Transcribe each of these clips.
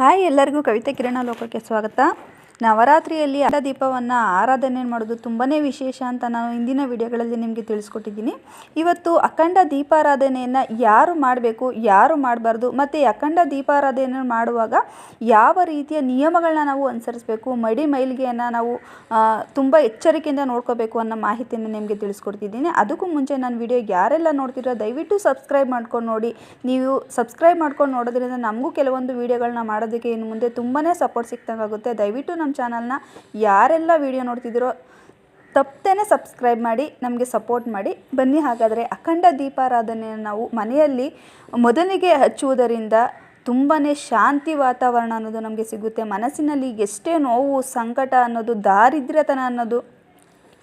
Hi ಎಲ್ಲರಿಗೂ ಕವಿತೆ ಕಿರಣ ಲೋಕಕ್ಕೆ ಸ್ವಾಗತ. ನವರಾತ್ರಿಯಲ್ಲಿ ಅರ್ಧ ದೀಪವನ್ನು ಆರಾಧನೆ ಮಾಡೋದು ತುಂಬಾ ವಿಶೇಷ ಅಂತ ನಾನು ಇಂದಿನ ವಿಡಿಯೋಗಳಲ್ಲಿ ನಿಮಗೆ ತಿಳಿಸ್ಕೊಟ್ಟಿದ್ದೀನಿ. ಇವತ್ತು ಅಖಂಡ ದೀಪಾರಾಧನೆಯನ್ನು ಯಾರು ಮಾಡಬೇಕು, ಯಾರು ಮಾಡಬಾರ್ದು, ಮತ್ತು ಅಖಂಡ ದೀಪಾರಾಧನೆ ಮಾಡುವಾಗ ಯಾವ ರೀತಿಯ ನಿಯಮಗಳನ್ನ ನಾವು ಅನುಸರಿಸಬೇಕು, ಮಡಿ ಮೈಲಿಗೆಯನ್ನು ನಾವು ತುಂಬ ಎಚ್ಚರಿಕೆಯಿಂದ ನೋಡ್ಕೋಬೇಕು ಅನ್ನೋ ಮಾಹಿತಿಯನ್ನು ನಿಮಗೆ ತಿಳಿಸ್ಕೊಡ್ತಿದ್ದೀನಿ. ಅದಕ್ಕೂ ಮುಂಚೆ ನಾನು ವಿಡಿಯೋ ಯಾರೆಲ್ಲ ನೋಡ್ತಿರೋ ದಯವಿಟ್ಟು ಸಬ್ಸ್ಕ್ರೈಬ್ ಮಾಡ್ಕೊಂಡು ನೋಡಿ. ನೀವು ಸಬ್ಸ್ಕ್ರೈಬ್ ಮಾಡ್ಕೊಂಡು ನೋಡೋದ್ರಿಂದ ನಮಗೂ ಕೆಲವೊಂದು ವಿಡಿಯೋಗಳನ್ನ ಮಾಡೋದಕ್ಕೆ ಇನ್ನು ಮುಂದೆ ತುಂಬಾ ಸಪೋರ್ಟ್ ಸಿಕ್ತಂಗಾಗುತ್ತೆ ದಯವಿಟ್ಟು ನಮ್ಮ ಚಾನಲ್ನ ಯಾರೆಲ್ಲ ವಿಡಿಯೋ ನೋಡ್ತಿದ್ದೀರೋ ತಪ್ಪದೇ ಸಬ್ಸ್ಕ್ರೈಬ್ ಮಾಡಿ, ನಮಗೆ ಸಪೋರ್ಟ್ ಮಾಡಿ. ಬನ್ನಿ, ಹಾಗಾದರೆ ಅಖಂಡ ದೀಪಾರಾಧನೆಯನ್ನು ನಾವು ಮನೆಯಲ್ಲಿ ಮೊದಲಿಗೆ ಹಚ್ಚುವುದರಿಂದ ತುಂಬಾ ಶಾಂತಿ ವಾತಾವರಣ ಅನ್ನೋದು ನಮಗೆ ಸಿಗುತ್ತೆ. ಮನಸ್ಸಿನಲ್ಲಿ ಎಷ್ಟೇ ನೋವು, ಸಂಕಟ ಅನ್ನೋದು, ದಾರಿದ್ರ್ಯತನ ಅನ್ನೋದು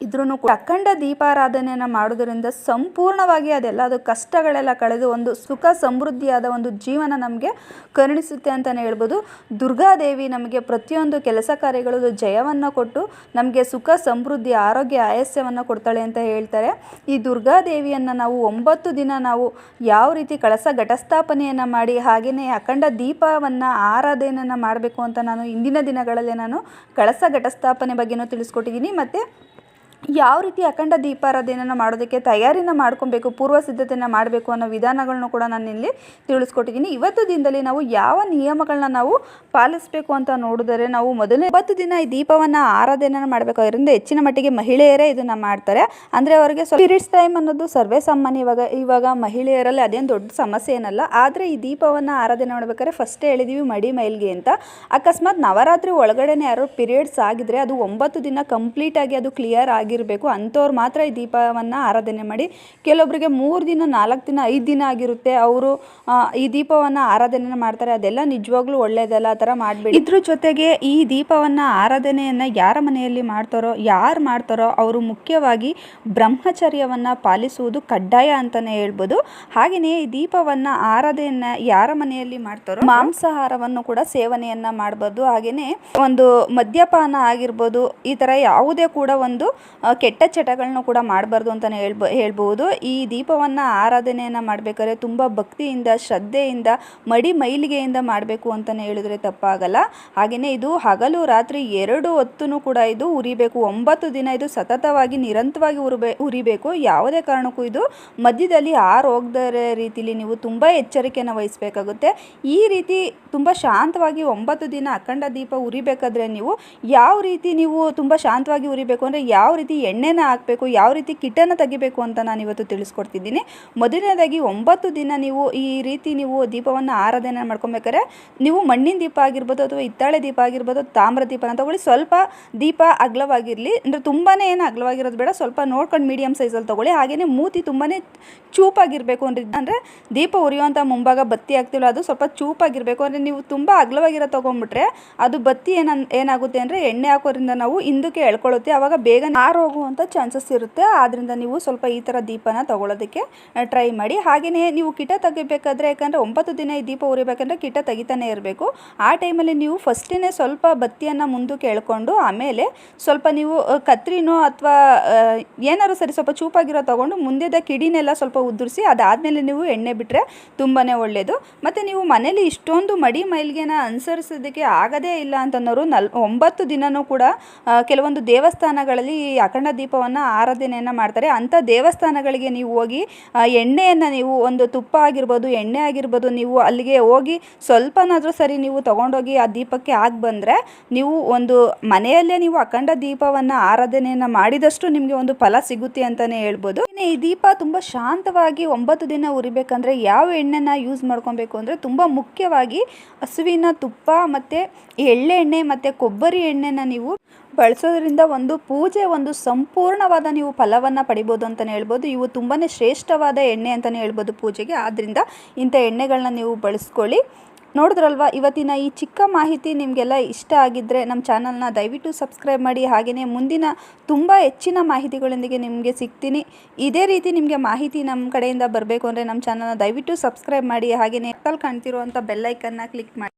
ಇದ್ರೂ ಕೂಡ ಅಖಂಡ ದೀಪಾರಾಧನೆಯನ್ನು ಮಾಡೋದರಿಂದ ಸಂಪೂರ್ಣವಾಗಿ ಅದೆಲ್ಲ, ಅದು ಕಷ್ಟಗಳೆಲ್ಲ ಕಳೆದು ಒಂದು ಸುಖ ಸಮೃದ್ಧಿಯಾದ ಒಂದು ಜೀವನ ನಮಗೆ ಕರುಣಿಸುತ್ತೆ ಅಂತಲೇ ಹೇಳ್ಬೋದು. ದುರ್ಗಾದೇವಿ ನಮಗೆ ಪ್ರತಿಯೊಂದು ಕೆಲಸ ಕಾರ್ಯಗಳಲ್ಲೂ ಜಯವನ್ನು ಕೊಟ್ಟು ನಮಗೆ ಸುಖ ಸಮೃದ್ಧಿ, ಆರೋಗ್ಯ, ಆಯಸ್ಯವನ್ನು ಕೊಡ್ತಾಳೆ ಅಂತ ಹೇಳ್ತಾರೆ. ಈ ದುರ್ಗಾದೇವಿಯನ್ನು ನಾವು ಒಂಬತ್ತು ದಿನ ನಾವು ಯಾವ ರೀತಿ ಕಳಸ ಘಟಸ್ಥಾಪನೆಯನ್ನು ಮಾಡಿ ಹಾಗೆಯೇ ಅಖಂಡ ದೀಪವನ್ನು ಆರಾಧನೆಯನ್ನು ಮಾಡಬೇಕು ಅಂತ ನಾನು ಇಂದಿನ ದಿನಗಳಲ್ಲಿ ನಾನು ಕಳಸ ಘಟಸ್ಥಾಪನೆ ಬಗ್ಗೆನೂ ತಿಳಿಸ್ಕೊಟ್ಟಿದ್ದೀನಿ. ಮತ್ತು ಯಾವ ರೀತಿ ಅಖಂಡ ದೀಪಾರಾಧನೆಯನ್ನು ಮಾಡೋದಕ್ಕೆ ತಯಾರಿನ ಮಾಡ್ಕೊಬೇಕು, ಪೂರ್ವ ಸಿದ್ಧತೆಯನ್ನು ಮಾಡಬೇಕು ಅನ್ನೋ ವಿಧಾನಗಳನ್ನು ಕೂಡ ನಾನು ಇಲ್ಲಿ ತಿಳಿಸ್ಕೊಟ್ಟಿದ್ದೀನಿ. ಇವತ್ತು ದಿನದಲ್ಲಿ ನಾವು ಯಾವ ನಿಯಮಗಳನ್ನ ನಾವು ಪಾಲಿಸಬೇಕು ಅಂತ ನೋಡಿದರೆ ನಾವು ಮೊದಲನೇ ಇವತ್ತು ದಿನ ಈ ದೀಪವನ್ನು ಆರಾಧನೆಯನ್ನು ಮಾಡಬೇಕು. ಅದರಿಂದ ಹೆಚ್ಚಿನ ಮಟ್ಟಿಗೆ ಮಹಿಳೆಯರೇ ಇದನ್ನು ಮಾಡ್ತಾರೆ. ಅಂದರೆ ಅವರಿಗೆ ಸ್ಪಿರಿಟ್ಸ್ ಟೈಮ್ ಅನ್ನೋದು ಸರ್ವೇ ಸಾಮಾನ್ಯ ಇವಾಗ ಇವಾಗ ಮಹಿಳೆಯರಲ್ಲಿ ಅದೇನು ದೊಡ್ಡ ಸಮಸ್ಯೆ ಏನಲ್ಲ. ಆದರೆ ಈ ದೀಪವನ್ನು ಆರಾಧನೆ ಮಾಡಬೇಕಾದ್ರೆ ಫಸ್ಟೇ ಹೇಳಿದೀವಿ ಮಡಿ ಮೈಲ್ಗೆ ಅಂತ. ಅಕಸ್ಮಾತ್ ನವರಾತ್ರಿ ಒಳಗಡೆನೆ ಯಾರೋ ಪೀರಿಯಡ್ಸ್ ಆಗಿದ್ರೆ ಅದು ಒಂಬತ್ತು ದಿನ ಕಂಪ್ಲೀಟ್ ಆಗಿ ಅದು ಕ್ಲಿಯರ್ ಆಗಿರಬೇಕು, ಅಂಥವ್ರು ಮಾತ್ರ ಈ ದೀಪವನ್ನು ಆರಾಧನೆ ಮಾಡಿ. ಕೆಲವೊಬ್ಬರಿಗೆ ಮೂರು ದಿನ, ನಾಲ್ಕು ದಿನ, ಐದು ದಿನ ಆಗಿರುತ್ತೆ. ಅವರು ಈ ದೀಪವನ್ನು ಆರಾಧನೆ ಮಾಡ್ತಾರೆ. ಅದೆಲ್ಲ ನಿಜವಾಗ್ಲೂ ಒಳ್ಳೆಯದಲ್ಲ ಆ ಥರ ಮಾಡಬೇಡಿ. ಇದ್ರ ಜೊತೆಗೆ ಈ ದೀಪವನ್ನು ಆರಾಧನೆಯನ್ನು ಯಾರ ಮನೆಯಲ್ಲಿ ಮಾಡ್ತಾರೋ, ಯಾರು ಮಾಡ್ತಾರೋ, ಅವರು ಮುಖ್ಯವಾಗಿ ಬ್ರಹ್ಮಚರ್ಯವನ್ನು ಪಾಲಿಸುವುದು ಕಡ್ಡಾಯ ಅಂತಲೇ ಹೇಳ್ಬೋದು. ಹಾಗೆಯೇ ಈ ದೀಪವನ್ನು ಆರಾಧನೆಯನ್ನು ಯಾರ ಮನೆಯಲ್ಲಿ ಮಾಡ್ತಾರೋ, ಮಾಂಸಾಹಾರವನ್ನು ಕೂಡ ಸೇವನೆಯನ್ನು ಮಾಡ್ಬೋದು. ಹಾಗೆಯೇ ಒಂದು ಮದ್ಯಪಾನ ಆಗಿರ್ಬೋದು, ಈ ಥರ ಯಾವುದೇ ಕೂಡ ಒಂದು ಕೆಟ್ಟ ಚಟಗಳನ್ನು ಕೂಡ ಮಾಡಬಾರ್ದು ಅಂತಲೇ ಹೇಳ್ಬ ಹೇಳ್ಬೋದು ಈ ದೀಪವನ್ನು ಆರಾಧನೆಯನ್ನು ಮಾಡಬೇಕಾದ್ರೆ ತುಂಬ ಭಕ್ತಿಯಿಂದ, ಶ್ರದ್ಧೆಯಿಂದ, ಮಡಿ ಮೈಲಿಗೆಯಿಂದ ಮಾಡಬೇಕು ಅಂತಲೇ ಹೇಳಿದ್ರೆ ತಪ್ಪಾಗಲ್ಲ. ಹಾಗೆಯೇ ಇದು ಹಗಲು ರಾತ್ರಿ ಎರಡು ಹೊತ್ತೂ ಕೂಡ ಇದು ಉರಿಬೇಕು. ಒಂಬತ್ತು ದಿನ ಇದು ಸತತವಾಗಿ ನಿರಂತರವಾಗಿ ಉರಿಬೇ, ಉರಿಬೇಕು. ಯಾವುದೇ ಕಾರಣಕ್ಕೂ ಇದು ಮಧ್ಯದಲ್ಲಿ ಆರು ಹೋಗದ ರೀತಿಲಿ ನೀವು ತುಂಬ ಎಚ್ಚರಿಕೆಯನ್ನು ವಹಿಸಬೇಕಾಗುತ್ತೆ. ಈ ರೀತಿ ತುಂಬ ಶಾಂತವಾಗಿ ಒಂಬತ್ತು ದಿನ ಅಖಂಡ ದೀಪ ಉರಿಬೇಕಾದ್ರೆ ನೀವು ಯಾವ ರೀತಿ ನೀವು ತುಂಬ ಶಾಂತವಾಗಿ ಉರಿಬೇಕು ಅಂದರೆ ಯಾವ ರೀತಿ ಎಣ್ಣೆನ ಹಾಕಬೇಕು, ಯಾವ ರೀತಿ ಕಿಟನ ತೆಗಿಬೇಕು ಅಂತ ನಾನು ಇವತ್ತು ತಿಳಿಸ್ಕೊಡ್ತಿದ್ದೀನಿ. ಮೊದಲನೇದಾಗಿ ಒಂಬತ್ತು ದಿನ ನೀವು ಈ ರೀತಿ ನೀವು ದೀಪವನ್ನು ಆರಾಧನೆ ಮಾಡ್ಕೊಬೇಕಾದ್ರೆ ನೀವು ಮಣ್ಣಿನ ದೀಪ ಆಗಿರ್ಬೋದು ಅಥವಾ ಹಿತ್ತಾಳೆ ದೀಪ ಆಗಿರ್ಬೋದು, ತಾಮ್ರ ದೀಪನ ತಗೊಳ್ಳಿ. ಸ್ವಲ್ಪ ದೀಪ ಅಗಲವಾಗಿರಲಿ. ಅಂದರೆ ತುಂಬಾ ಏನು ಅಗ್ಲವಾಗಿರೋದು ಬೇಡ, ಸ್ವಲ್ಪ ನೋಡ್ಕೊಂಡು ಮೀಡಿಯಮ್ ಸೈಜಲ್ಲಿ ತೊಗೊಳ್ಳಿ. ಹಾಗೆಯೇ ಮೂತಿ ತುಂಬಾ ಚೂಪಾಗಿರಬೇಕು ಅಂದ್ರೆ, ಅಂದರೆ ದೀಪ ಉರಿಯುವಂಥ ಮುಂಭಾಗ ಬತ್ತಿ ಆಗ್ತಿಲ್ಲ, ಅದು ಸ್ವಲ್ಪ ಚೂಪಾಗಿರಬೇಕು. ಅಂದರೆ ನೀವು ತುಂಬ ಅಗಲವಾಗಿರೋ ತೊಗೊಂಡ್ಬಿಟ್ರೆ ಅದು ಬತ್ತಿ ಏನ, ಏನಾಗುತ್ತೆ ಅಂದರೆ ಎಣ್ಣೆ ಹಾಕೋದ್ರಿಂದ ನಾವು ಹಿಂದಕ್ಕೆ ಎಳ್ಕೊಳ್ಳುತ್ತೆ. ಆವಾಗ ಬೇಗ ಆರು ಹೋಗುವಂಥ ಚಾನ್ಸಸ್ ಇರುತ್ತೆ. ಆದ್ದರಿಂದ ನೀವು ಸ್ವಲ್ಪ ಈ ಥರ ದೀಪನ ತೊಗೊಳೋದಕ್ಕೆ ಟ್ರೈ ಮಾಡಿ. ಹಾಗೆಯೇ ನೀವು ಕಿಟ ತೆಗಿಬೇಕಾದ್ರೆ, ಯಾಕಂದರೆ ಒಂಬತ್ತು ದಿನ ಈ ದೀಪ ಉರಿಬೇಕಂದ್ರೆ ಕಿಟ ತೆಗಿತಾನೆ ಇರಬೇಕು. ಆ ಟೈಮಲ್ಲಿ ನೀವು ಫಸ್ಟಿನೇ ಸ್ವಲ್ಪ ಬತ್ತಿಯನ್ನು ಮುಂದಕ್ಕೆ ಎಳ್ಕೊಂಡು ಆಮೇಲೆ ಸ್ವಲ್ಪ ನೀವು ಕತ್ರಿನೋ ಅಥವಾ ಏನಾದ್ರು ಸರಿ ಸ್ವಲ್ಪ ಚೂಪಾಗಿರೋ ತೊಗೊಂಡು ಮುಂದೆದ ಕಿಡಿನೆಲ್ಲ ಸ್ವಲ್ಪ ಉದುರಿಸಿ, ಅದಾದಮೇಲೆ ನೀವು ಎಣ್ಣೆ ಬಿಟ್ಟರೆ ತುಂಬಾ ಒಳ್ಳೆಯದು ಮತ್ತು ನೀವು ಮನೇಲಿ ಇಷ್ಟೊಂದು ಮಡಿ ಮೈಲಿಗೆನ ಅನುಸರಿಸೋದಕ್ಕೆ ಆಗದೇ ಇಲ್ಲ ಅಂತನ್ನೋರು ನಲ್, ಒಂಬತ್ತು ದಿನವೂ ಕೂಡ ಕೆಲವೊಂದು ದೇವಸ್ಥಾನಗಳಲ್ಲಿ ಅಖಂಡ ದೀಪವನ್ನು ಆರಾಧನೆಯನ್ನು ಮಾಡ್ತಾರೆ. ಅಂಥ ದೇವಸ್ಥಾನಗಳಿಗೆ ನೀವು ಹೋಗಿ ಎಣ್ಣೆಯನ್ನು ನೀವು ಒಂದು ತುಪ್ಪ ಆಗಿರ್ಬೋದು, ಎಣ್ಣೆ ಆಗಿರ್ಬೋದು, ನೀವು ಅಲ್ಲಿಗೆ ಹೋಗಿ ಸ್ವಲ್ಪನಾದರೂ ಸರಿ ನೀವು ತೊಗೊಂಡೋಗಿ ಆ ದೀಪಕ್ಕೆ ಆಗಿ ಬಂದರೆ ನೀವು ಒಂದು ಮನೆಯಲ್ಲೇ ನೀವು ಅಖಂಡ ದೀಪವನ್ನು ಆರಾಧನೆಯನ್ನು ಮಾಡಿದಷ್ಟು ನಿಮಗೆ ಒಂದು ಫಲ ಸಿಗುತ್ತೆ ಅಂತಲೇ ಹೇಳ್ಬೋದು. ಈ ದೀಪ ತುಂಬ ಶಾಂತವಾಗಿ ಒಂಬತ್ತು ದಿನ ಉರಿಬೇಕಂದ್ರೆ ಯಾವ ಎಣ್ಣೆನ ಯೂಸ್ ಮಾಡ್ಕೊಬೇಕು ಅಂದರೆ ತುಂಬ ಮುಖ್ಯವಾಗಿ ಹಸುವಿನ ತುಪ್ಪ ಮತ್ತು ಎಳ್ಳೆಣ್ಣೆ ಮತ್ತು ಕೊಬ್ಬರಿ ಎಣ್ಣೆನ ನೀವು ಬಳಸೋದ್ರಿಂದ ಒಂದು ಪೂಜೆ, ಒಂದು ಸಂಪೂರ್ಣವಾದ ನೀವು ಫಲವನ್ನು ಪಡಿಬೋದು ಅಂತಲೇ ಹೇಳ್ಬೋದು. ಇವು ತುಂಬಾ ಶ್ರೇಷ್ಠವಾದ ಎಣ್ಣೆ ಅಂತಲೇ ಹೇಳ್ಬೋದು ಪೂಜೆಗೆ. ಆದ್ದರಿಂದ ಇಂಥ ಎಣ್ಣೆಗಳನ್ನ ನೀವು ಬಳಸ್ಕೊಳ್ಳಿ. ನೋಡಿದ್ರಲ್ವಾ, ಇವತ್ತಿನ ಈ ಚಿಕ್ಕ ಮಾಹಿತಿ ನಿಮಗೆಲ್ಲ ಇಷ್ಟ ಆಗಿದ್ದರೆ ನಮ್ಮ ಚಾನಲ್ನ ದಯವಿಟ್ಟು ಸಬ್ಸ್ಕ್ರೈಬ್ ಮಾಡಿ. ಹಾಗೆಯೇ ಮುಂದಿನ ತುಂಬ ಹೆಚ್ಚಿನ ಮಾಹಿತಿಗಳೊಂದಿಗೆ ನಿಮಗೆ ಸಿಗ್ತೀನಿ. ಇದೇ ರೀತಿ ನಿಮಗೆ ಮಾಹಿತಿ ನಮ್ಮ ಕಡೆಯಿಂದ ಬರಬೇಕು ಅಂದರೆ ನಮ್ಮ ಚಾನಲ್ನ ದಯವಿಟ್ಟು ಸಬ್ಸ್ಕ್ರೈಬ್ ಮಾಡಿ. ಹಾಗೆಯೇ ಕಾಣ್ತಿರುವಂಥ ಬೆಲ್ಲೈಕನ್ನ ಕ್ಲಿಕ್ ಮಾಡಿ.